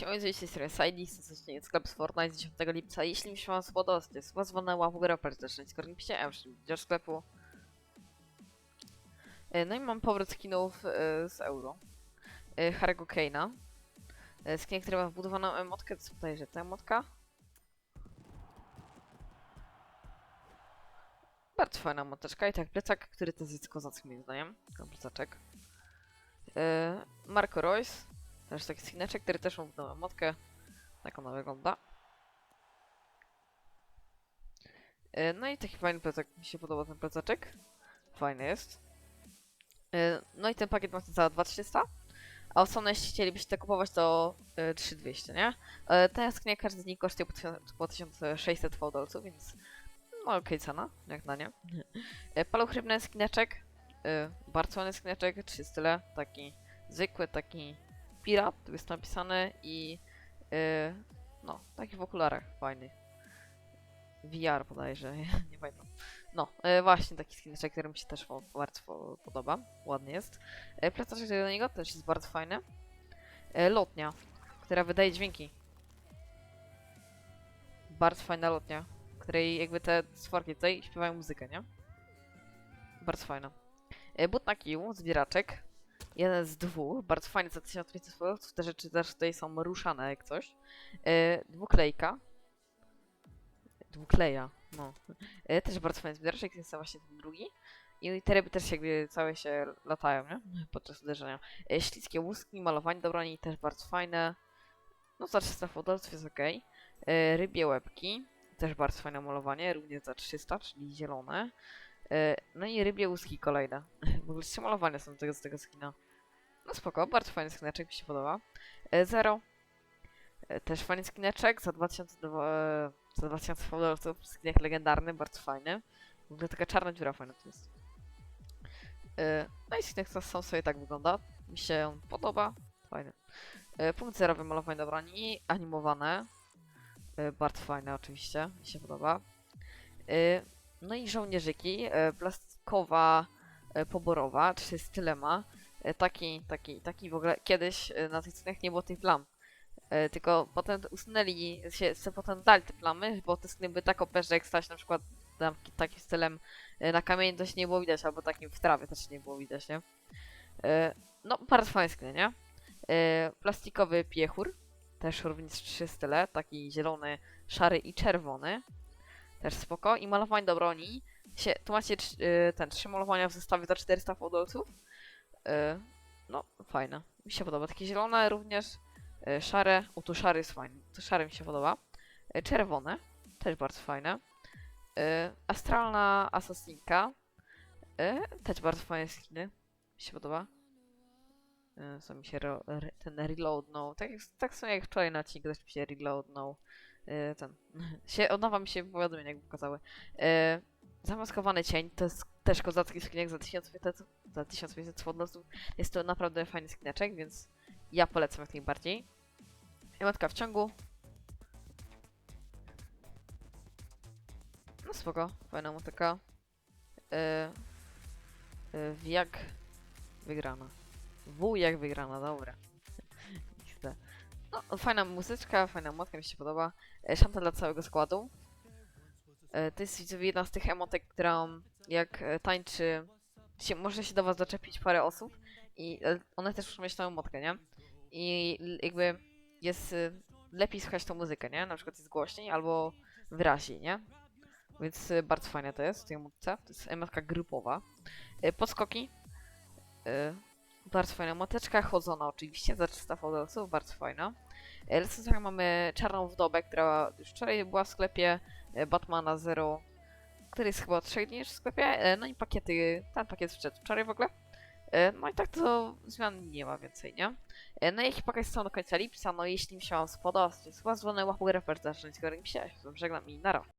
Siema, z tej strony Sidis, to jest sklep z Fortnite z 10 lipca. Jeśli mi się wam spodobał, to jest dzwonę łapę górę, też skoro nie pisałem do sklepu. E, No i mam powrót skinów e, z euro. E, Harry'ego Kane'a. Skin, który ma wbudowaną emotkę, co tutaj, że ta emotka? Bardzo fajna moteczka i tak plecak, który to jest kozacki moim zdaniem. Ten plecaczek. Marco Royce. Też taki skineczek, który też ma wbudową emotkę. Tak ona wygląda. E, No i taki fajny plecak, mi się podoba ten plecaczek. Fajny jest. E, No i ten pakiet ma za 2300. A osobno jeśli chcielibyście to kupować to e, 3200, nie? E, Ten skin każdy z nich kosztuje po 1000 po 1600 fałdolców, więc no okej cena, jak na nie. E, Paluch rybny skineczek. Bardzo ładny skineczek, trzy style, taki zwykły, taki pirat, tu jest napisane i e, no, taki w okularach, fajny. VR bodajże, nie pamiętam. No, e, właśnie taki skineczek, który mi się też bardzo po- podoba, ładny jest. E, plecaczek do niego też jest bardzo fajny. E, lotnia, która wydaje dźwięki. Bardzo fajna lotnia, której jakby te stworki tutaj śpiewają muzykę, nie? Bardzo fajna. E, but na zbieraczek. Jeden z dwóch, bardzo fajny za 1500 zł. Te rzeczy też tutaj są ruszane jak coś. E, dwuklejka. Dwukleja, no. E, też bardzo fajny zbieraczek, jest to właśnie ten drugi. I te ryby też jakby całe się latają, nie? Podczas uderzenia. E, śliskie łuski, malowanie do broni też bardzo fajne. No za 300 fotolców jest ok. E, rybie łebki, też bardzo fajne malowanie, również za 300, czyli zielone. E, no i rybie łuski kolejne. W ogóle malowania są tego, z tego skina. No spoko, bardzo fajny skineczek, mi się podoba. E, Zero. E, też fajny skineczek za 2000, e, za 2000 dolców. Skinek legendarny, bardzo fajny. W ogóle taka czarna dziura fajna to jest. E, no i skinek sam sobie tak wygląda. Mi się on podoba. Fajny. E, punkt zerowy malowanie broni. Animowane. E, bardzo fajne oczywiście. Mi się podoba. E, no i żołnierzyki. E, plastikowa e, poborowa. Trzy style ma. E, taki, taki, taki w ogóle kiedyś e, na tych scenach nie było tych plam. Tylko potem usunęli się, se potem dali te plamy, bo te skiny były tak OP, jak stać na przykład tam, takim stylem na kamieniu to się nie było widać, albo takim w trawie też nie było widać, nie? No, bardzo fajne skiny, nie? Plastikowy piechur, też również trzy style, taki zielony, szary i czerwony. Też spoko. I malowanie do broni. Się, tu macie e, ten, trzy malowania w zestawie za 400 fodolców. E, no, fajne. Mi się podoba. Takie zielone również. E, szare. O, tu szary jest fajny. To szary mi się podoba. Czerwone. Też bardzo fajne. Astralna asasinka. E, też bardzo fajne skiny. Mi się podoba. Co mi się re, ten reloadnął. Tak, tak samo jak wczoraj na odcinku też mi się reloadnął. Ten. się, od nowa mi się powiadomienia jakby pokazały. Zamaskowany cień to jest też kozacki skinek za 1500 za 1500 fodlosów. Jest to naprawdę fajny skineczek, więc ja polecam jak najbardziej. Emotka w ciągu. No spoko, fajna emotka. Yy, yy, w jak wygrana. W jak wygrana, dobra. No, fajna muzyczka, fajna emotka, mi się podoba. E, Szanta dla całego składu. E, to jest widzowie jedna z tych emotek, którą jak e, tańczy, się, może się do was doczepić parę osób i e, one też muszą mieć tą emotkę, nie? I jakby jest lepiej słychać tą muzykę, nie? Na przykład jest głośniej albo wyraźniej, nie? Więc bardzo fajne to jest w tej emotce. To jest emotka grupowa. Podskoki. Bardzo fajna moteczka, chodzona oczywiście, za 300 fotosów, bardzo fajna. Licencjach mamy czarną wdobę, która już wczoraj była w sklepie, Batmana Zero, który jest chyba od 3 dni już w sklepie, e, no i pakiety, ten pakiet wszedł wczoraj w ogóle. E, No i tak to zmian nie ma więcej, nie? E, No i jaki pakiet są do końca lipca, no jeśli mi się wam spodobał, to jest was dzwony, łapkę, refer, zacząć, mi się, żegnam i nara.